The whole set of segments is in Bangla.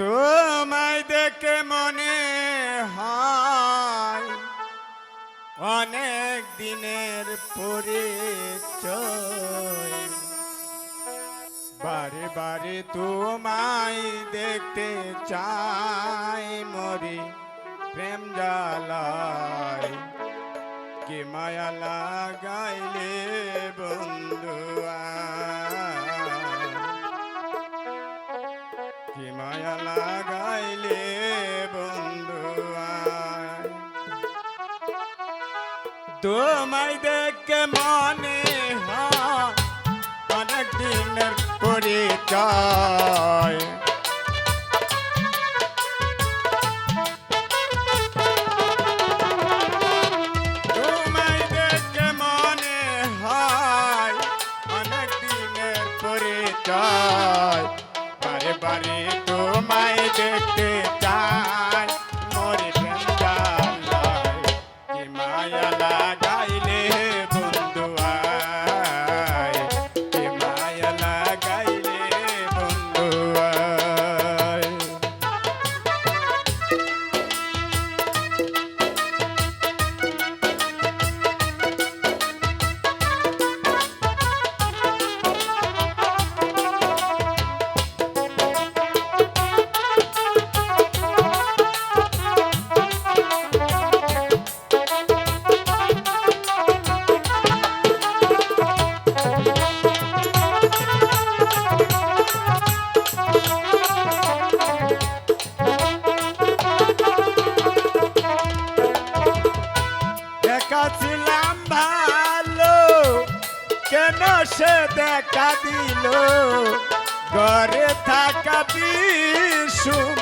তোমায় দেখে মনে হয় অনেক দিনের পরিচয়। বারে বারে তোমায় দেখতে চাই, মরি প্রেম জালায় কে মায়া লাগাইলে বন্ধু? কি মায়া লাগাইলে বন্ধু তোমায় দেখে মনে অনেক দিনের পরিচয়। everybody கேட்டு এসে দেখা দিল। ঘরে থাকা বিষুম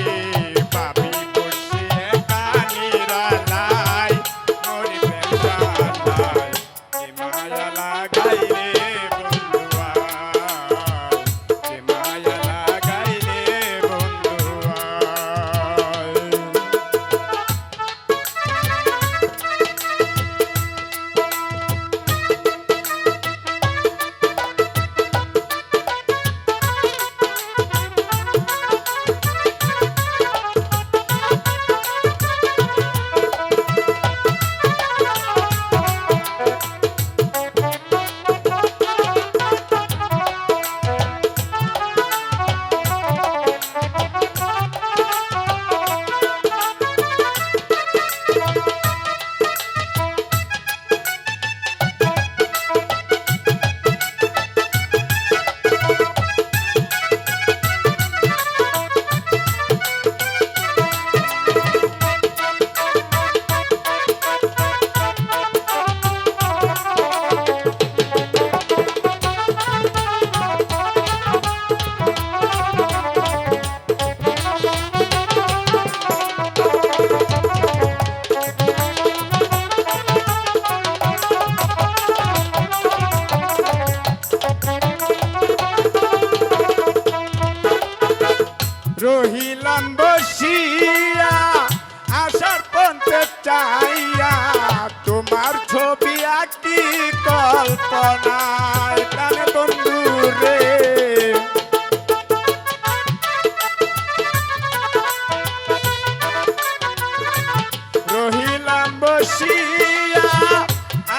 বসিয়া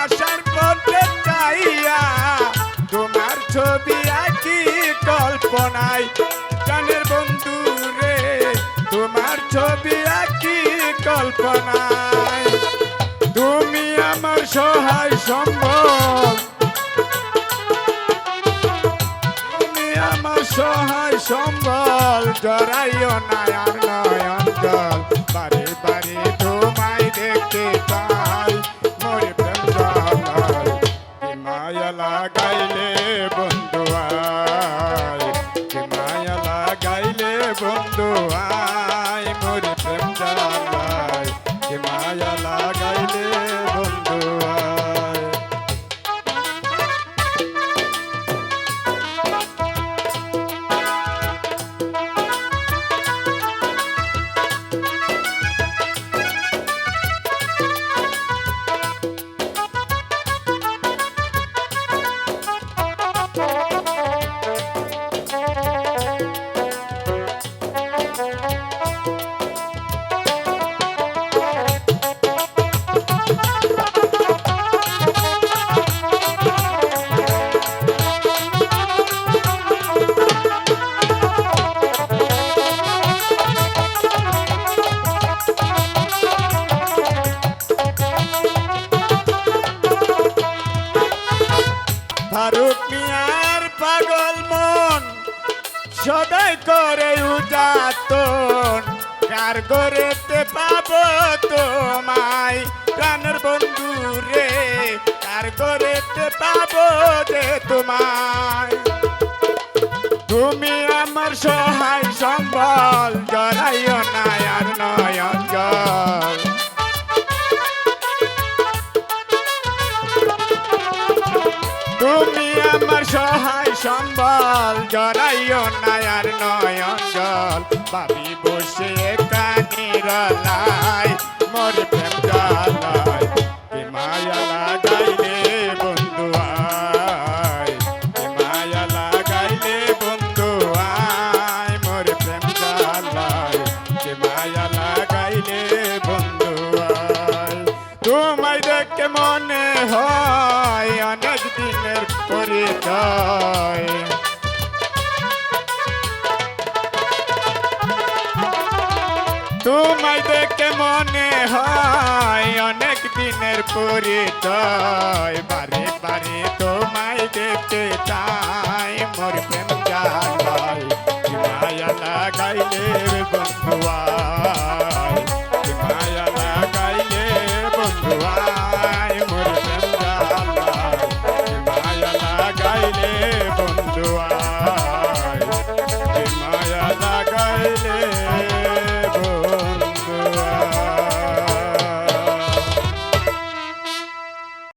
আসার পথে চাইয়া তোমার ছবি আঁকি কল্পনায়। গানের বন্ধু রে তোমার ছবি আঁকি কল্পনায়। তুমি আমার সহায় সম্ভব তুমি আমার সহায় সম্বল, জড়াইও না দেখতে ফারুক মিয়ার পাগল মন, সদাই করে উজাতন কার গরেতে পাবো তোমায় প্রাণের বন্ধু রে, কার গরেতে পাবো যে তোমায়? তুমি আমার সহায় সম্বল, জড়াইও না তুমি আমার সহায় সম্বল, জড়াইও না আর নয়ন জল। ভাবি বসে কানির লাই মোর প্রেম জালাই কি মায়া লাগাইলে বন্ধু আয় মায়া লাগাইলে বন্ধু আয়, মোর প্রেম জালাই কি মায়া লাগাইলে বন্ধু আয়। তোমায় দেখে মনে হয় পরিচয় তোমায় দেখে মনে হয় অনেক দিনের পরিচয়। বারে বারে তোমায় দেখতে